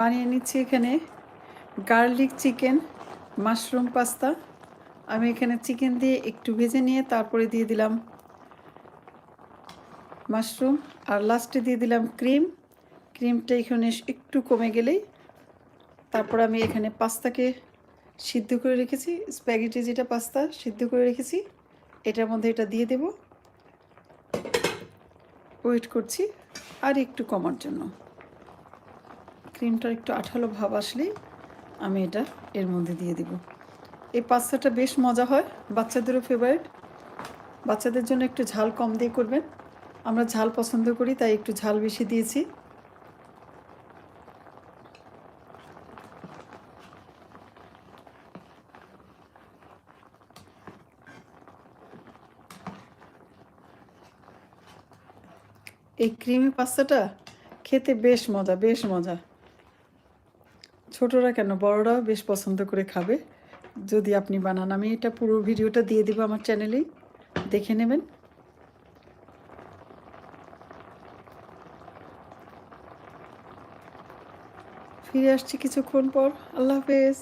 বানিয়ে নিচ্ছি এখানে গার্লিক চিকেন, মাশরুম পাস্তা। আমি এখানে চিকেন দিয়ে একটু ভেজে নিয়ে তারপরে দিয়ে দিলাম মাশরুম। আর লাস্টে দিয়ে দিলাম ক্রিম। ক্রিমটা এখানে একটু কমে গেলেই তারপর আমি এখানে পাস্তাকে সিদ্ধ করে রেখেছি। স্প্যাগেটি যেটা পাস্তা সিদ্ধ করে রেখেছি, এটার মধ্যে এটা দিয়ে দেব। ওয়েট করছি আর একটু কমার জন্য। ক্রিমটার একটু আঠালো ভাব আসলেই আমি এটা এর মধ্যে দিয়ে দিব। এই পাস্তাটা বেশ মজা হয়, বাচ্চাদেরও ফেভারিট বাচ্চাদের জন্য একটু ঝাল কম দিয়ে করবেন। আমরা ঝাল পছন্দ করি, তাই একটু ঝাল বেশি দিয়েছি। এই ক্রিমি পাস্তাটা খেতে বেশ মজা বেশ মজা। ছোটরা কেন? বড়রাও বেশ পছন্দ করে খাবে। যদি আপনি বানান, আমি এটা পুরো ভিডিওটা দিয়ে দিব আমার চ্যানেলেই দেখে নেবেন। ফিরে আসছি কিছুক্ষণ পর। আল্লাহ হাফেজ।